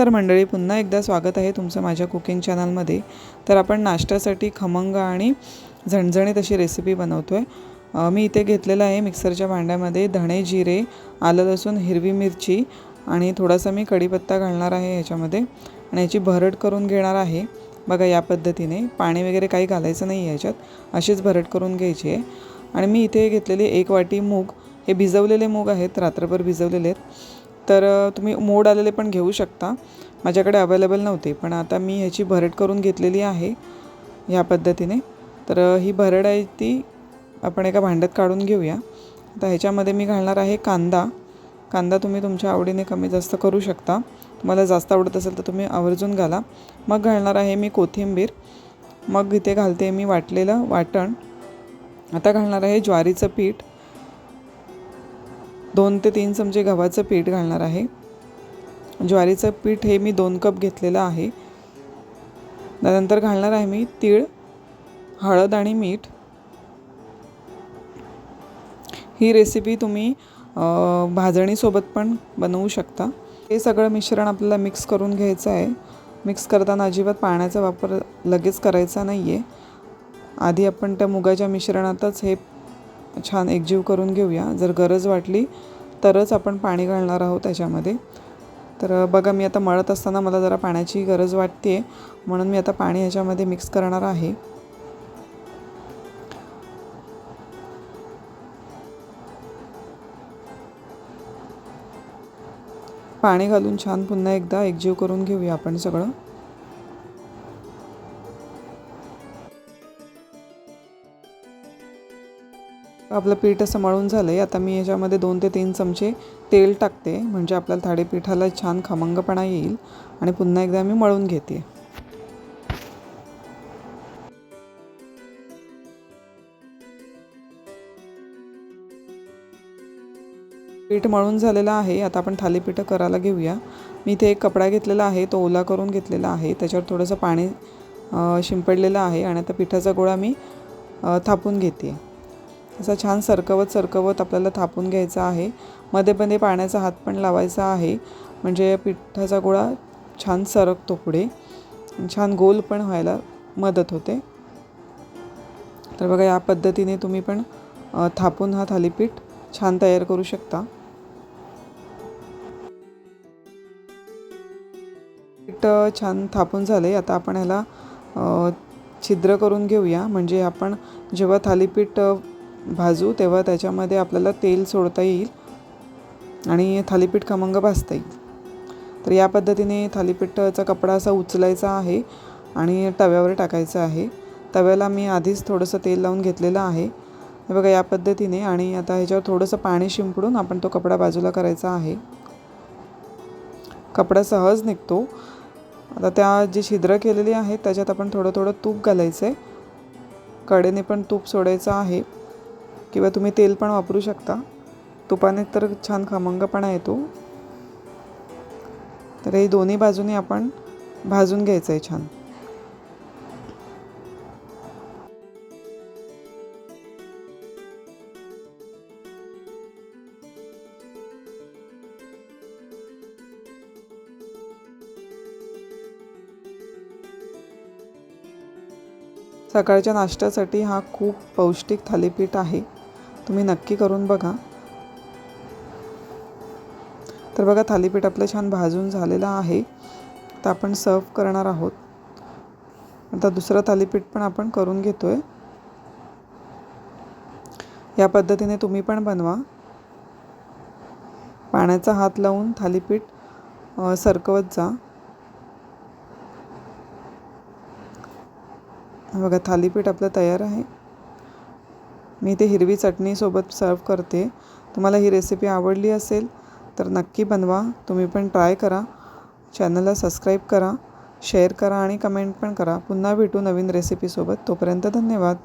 नमस्कार मंडळी पुन्हा एकदा स्वागत आहे तुमचं माझ्या कुकिंग चॅनलमध्ये. तर आपण नाश्त्यासाठी खमंग आणि झणझणीत अशी रेसिपी बनवतो आहे मी इथे घेतलेलं आहे मिक्सरच्या भांड्यामध्ये धणे जिरे आलं लसूण हिरवी मिरची आणि थोडासा मी कढीपत्ता घालणार आहे ह्याच्यामध्ये. आणि याची भरट करून घेणार आहे. बघा या पद्धतीने. पाणी वगैरे काही घालायचं नाही आहे याच्यात. अशीच भरट करून घ्यायची आहे. आणि मी इथे घेतलेली एक वाटी मूग. हे भिजवलेले मूग आहेत रात्रभर भिजवलेले आहेत. तर तुम्ही मोड आलेले पण घेऊ शकता. माझ्याकडे अवेलेबल नव्हते पण आता मी ह्याची भरड करून घेतलेली आहे ह्या पद्धतीने. तर ही भरड आहे ती आपण एका भांड्यात काढून घेऊया. आता ह्याच्यामध्ये मी घालणार आहे कांदा. कांदा तुम्ही तुमच्या आवडीने कमी जास्त करू शकता. तुम्हाला जास्त आवडत असेल तर तुम्ही आवर्जून घाला. मग घालणार आहे मी कोथिंबीर. मग इथे घालते मी वाटलेलं वाटण. आता घालणार आहे ज्वारीचं पीठ. दोन ते तीन चमचे गव्हाचं पीठ घालणार आहे. ज्वारीचं पीठ हे मी दोन कप घेतलेलं आहे. त्यानंतर घालणार आहे मी तीळ हळद आणि मीठ. ही रेसिपी तुम्ही भाजणीसोबत पण बनवू शकता. हे सगळं मिश्रण आपल्याला मिक्स करून घ्यायचं आहे. मिक्स करताना अजिबात पाण्याचा वापर लगेच करायचा नाही आहे आधी आपण त्या मुगाच्या मिश्रणातच हे छान एकजीव करून घेऊया. जर गरज वाटली तरच आपण पाणी घालणार आहोत त्याच्यामध्ये. तर बघा मी आता मळत असताना मला जरा पाण्याची गरज वाटते म्हणून मी आता पाणी ह्याच्यामध्ये मिक्स करणार आहे. पाणी घालून छान पुन्हा एकदा एकजीव करून घेऊया आपण सगळं. आपलं पीठ असं मळून झालं आहे आता मी याच्यामध्ये दोन ते तीन चमचे तेल टाकते. म्हणजे आपल्याला थाळीपीठाला छान खमंगपणा येईल. आणि पुन्हा एकदा मी मळून घेते. पीठ मळून झालेलं आहे. आता आपण थालीपीठं करायला घेऊया. मी इथे एक कपडा घेतलेला आहे. तो ओला करून घेतलेला आहे. त्याच्यावर थोडंसं पाणी शिंपडलेलं आहे. आणि आता पिठाचा गोळा मी थापून घेते. असा छान सरकवत सरकवत आपल्याला थापून घ्यायचा आहे. मध्ये मध्ये पाण्याचा हात पण लावायचा आहे. म्हणजे पिठाचा गोळा छान सरकतो पुढे. छान गोल पण व्हायला मदत होते. तर बघा या पद्धतीने तुम्ही पण थापून हा थालीपीठ छान तयार करू शकता. पीठ छान थापून झाले आता आपण ह्याला छिद्र करून घेऊया. म्हणजे आपण जेव्हा थालीपीठ भाजू तेव्हा त्याच्यामध्ये आपल्याला तेल सोडता येईल आणि थालीपीठ खमंग भाजता येईल. तर या पद्धतीने थालीपीठाचा कपडा असा उचलायचा आहे आणि तव्यावर टाकायचा आहे. तव्याला मी आधीच थोडंसं तेल लावून घेतलेलं आहे. हे बघा या पद्धतीने आणि आता ह्याच्यावर थोडंसं पाणी शिंपडून आपण तो कपडा बाजूला करायचा आहे. कपडा सहज निघतो. आता त्या जी छिद्र केलेली आहेत त्याच्यात आपण थोडं थोडं तूप घालायचं आहे कडेने पण तूप सोडायचं आहे. किंवा तुम्ही तेल पण वापरू शकता. तुपाने तर छान खमंगपणा येतो. तर हे दोन्ही बाजूने आपण भाजून घ्यायचं आहे छान. सकाळच्या नाश्त्यासाठी हा खूप पौष्टिक थालीपीठ आहे. तुम्ही नक्की करून बघा. तर बघा थालीपीठ आपलं छान भाजून झालेलं आहे. तर आपण सर्व करणार आहोत. आता दुसरं थालीपीठ पण आपण करून घेतो आहे या पद्धतीने तुम्ही पण बनवा. पाण्याचा हात लावून थालीपीठ सरकवत जा. बघा थालीपीठ आपलं तयार आहे. मी ते हिरवी चटणीसोबत सर्व करते. तुम्हाला ही रेसिपी आवडली असेल तर नक्की बनवा. तुम्ही पण ट्राय करा. चॅनलला सबस्क्राईब करा. शेअर करा आणि कमेंट पण करा. पुन्हा भेटू नवीन रेसिपीसोबत तोपर्यंत धन्यवाद.